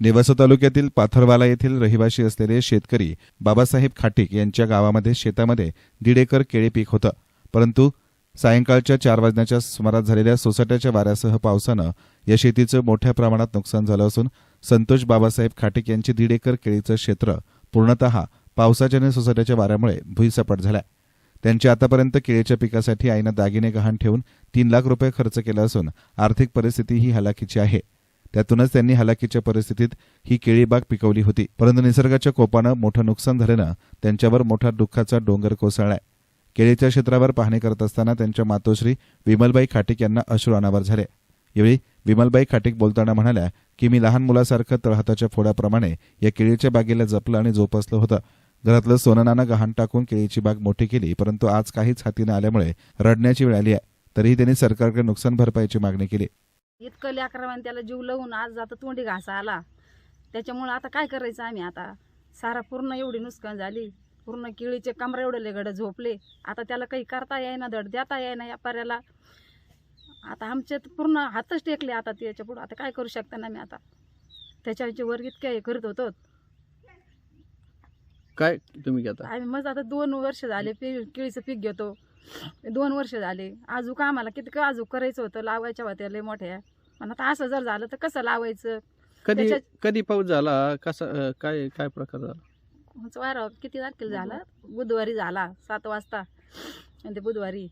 नेवासा तालुक्यातील पाथरवाला येथील रहिवासी असलेले शेतकरी बाबासाहेब खाटीक यांच्या गावामध्ये शेतामध्ये दीड एकर केळी पीक होतं. परंतु सायंकाळच्या चार वाजण्याच्या सुमारास झालेल्या सोसाट्याच्या वाऱ्यासह पावसानं या शेतीचं मोठ्या प्रमाणात नुकसान झालं असून संतोष बाबासाहेब खाटीक यांचे दीड एकर केळीचं क्षेत्र पूर्णतः पावसाच्या आणि सोसाट्याच्या वाऱ्यामुळे भुईसपाट झाला त्यांच्या आतापर्यंत केळीच्या पिकासाठी आईनं दागिने गहाण ठेवून तीन लाख रुपये खर्च केला असून आर्थिक परिस्थिती ही हलाखीची आहे. त्यातूनच त्यांनी हलाखीच्या परिस्थितीत ही केळी बाग पिकवली होती. परंतु निसर्गाच्या कोपानं मोठं नुकसान झाल्यानं त्यांच्यावर मोठा दुःखाचा डोंगर कोसळलाय. केळीच्या क्षेत्रावर पाहणी करत असताना त्यांच्या मातोश्री विमलबाई खाटीक यांना अश्रू अनावर झाले. यावेळी विमलबाई खाटीक बोलताना म्हणाल्या की मी लहान मुलासारखं तळहाताच्या फोडाप्रमाणे या केळीच्या बागेला जपलं आणि जोपासलं होतं. घरातलं सोननानं गहाण टाकून केळीची बाग मोठी केली परंतु आज काहीच हाती न आल्यामुळे रडण्याची वेळ आली आहे. तरीही त्यांनी सरकारकडे नुकसान भरपाईची मागणी केली. इतकं लेकरावाने त्याला जीव लावून आज आता तोंडी घासा आला. त्याच्यामुळं आता काय करायचं आम्ही आता? सारा पूर्ण एवढी नुकसान झाली. पूर्ण केळीचे कमरा एवढे लेगडं झोपले. आता त्याला काही करता येईना धड देता येईना या पर्याला. आता आमचे तर पूर्ण हातच टेकले आता त्याच्या पुढं. आता काय करू शकता ना मी आता? त्याच्या वर इतक्या हे करत होतो. काय तुम्ही घेता? आम्ही मग आता दोन वर्ष झाले पी केळीचं पीक घेतो. दोन वर्ष झाले. आजूक आम्हाला किती आजूक करायचं होतं? लावायच्या होत्या लय मोठ्या. पण आता असं जर झालं तर कसं लावायचं? कधी त्याच्यात- कधी पाऊस झाला? कसा काय काय प्रकार झाला? वारा किती तारखेला झाला? बुधवारी झाला सात वाजता. आणि ते बुधवारी.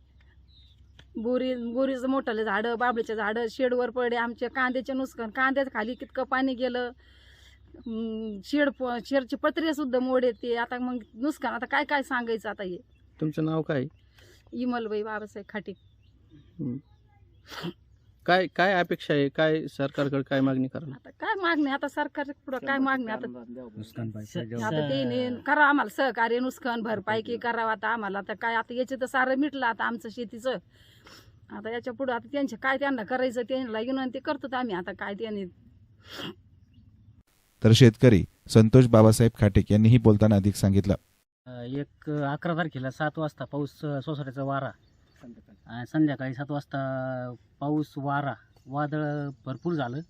बोरी बोरीचं मोठाले झाडं बाबळीचे झाडं शेडवर पडले आमचे कांद्याचे नुकसान कांद्याच्या खाली कितकं पाणी गेलं? हम्म, शेड प- शेडची पत्रे सुद्धा मोड येते आता मग नुकसान आता काय काय सांगायचं आता हे? तुमचं नाव काय? इमलबाई बाबासाहेब खाटी. हं. काय काय अपेक्षा आहे? काय सरकारकडे काय मागणी करणार? आता काय मागणी? आता सरकार पुढं काय मागणी? आता नुकसान आता ते करा आम्हाला सहकार्य नुकसान भरपाई की करावं आता आम्हाला. आता काय आता याचे तर सारं मिटलं आता आमचं शेतीचं. आता याच्या पुढं आता त्यांचे काय त्यांना करायचं त्यांना विनंती करतो आम्ही. आता काय त्यांनी तर शेतकरी संतोष बाबासाहेब खाटीक यांनीही बोलताना अधिक सांगितलं. एक अकरा तारखेला सात वाजता पाऊस सोसाट्याचा वारा. आणि संध्याकाळी सात वाजता पाऊस वारा वादळ भरपूर झालं.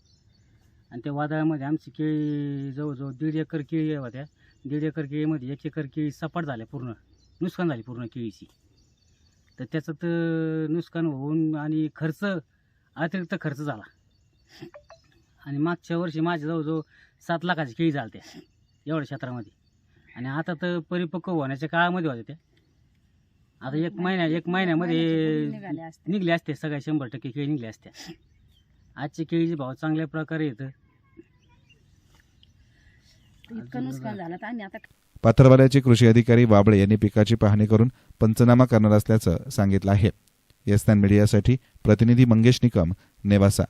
आणि त्या वादळामध्ये आमची केळी जवळजवळ दीड एकर केळी होत्या दीड एकर केळीमध्ये एक एकर केळी सपाट झाल्या पूर्ण. नुकसान झाली पूर्ण केळीची. तर त्याचं तर नुकसान होऊन आणि खर्च अतिरिक्त खर्च झाला. आणि मागच्या वर्षी माझ्या जवळजवळ सात लाखाची केळी झाल्या त्या एवढ्या क्षेत्रामध्ये. आणि आता तर परिपक्व होण्याच्या काळामध्ये होत्या त्या. आता एक महिन्या एक महिन्यामध्ये निघाले असते. निघले असते सगळ्या शंभर टक्के केळी निघले असत्या आजचे केळीचे भाव चांगल्या प्रकारे येतं. इतकं नुकसान झालं तर आम्ही आता पाथरवाल्याचे कृषी अधिकारी वाबळे यांनी पिकाची पाहणी करून पंचनामा करणार असल्याचं सांगितलं आहे. यस्तान मीडियासाठी प्रतिनिधी मंगेश निकम नेवासा.